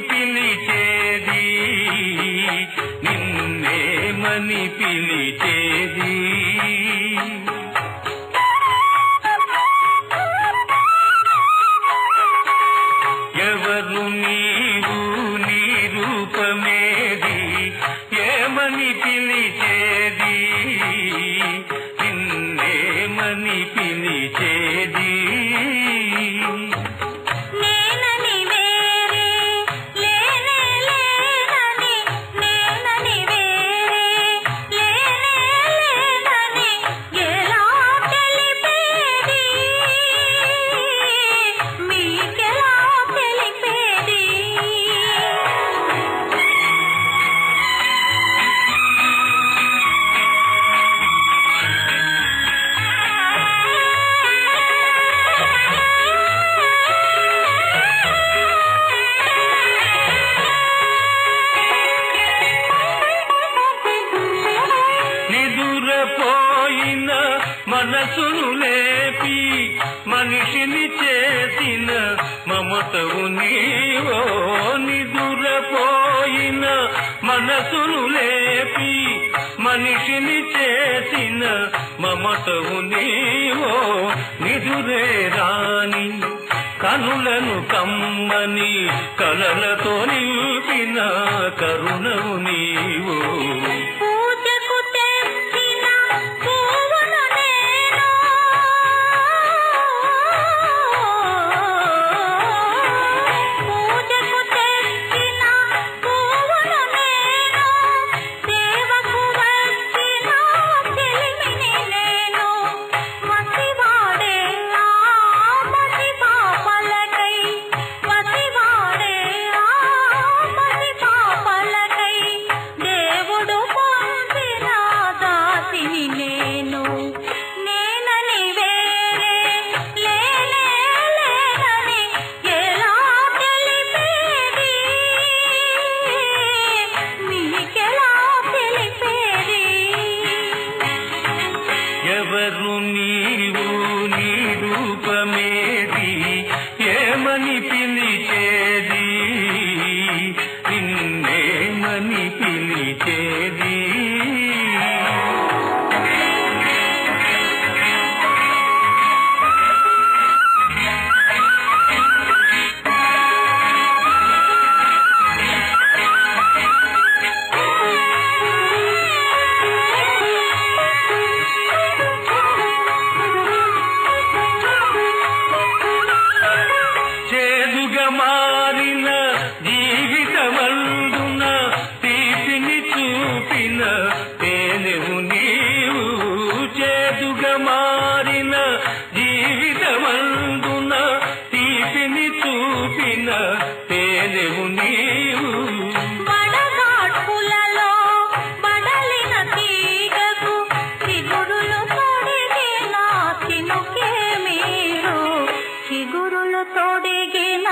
పిలిచేది నిన్నేమని పిలిచేది ఎవరు నీవు నీ రూపమేది? ఏమని పిలి మనసును లేపి మనిషిని చేసిన మమతవు నీవో నిదురపోయిన మనసును లేపి మనిషిని చేసిన మమతవు నీవో నిదురే రాణి. కనులను కమ్మని కలలతో నింపిన కరుణవు నీ నీవు నీ రూపమేది మారిన జీవితమందున తీపిని చూపిన తేనెవు నీవు. చినుకే మీరు. చిగురులు తొడిగిన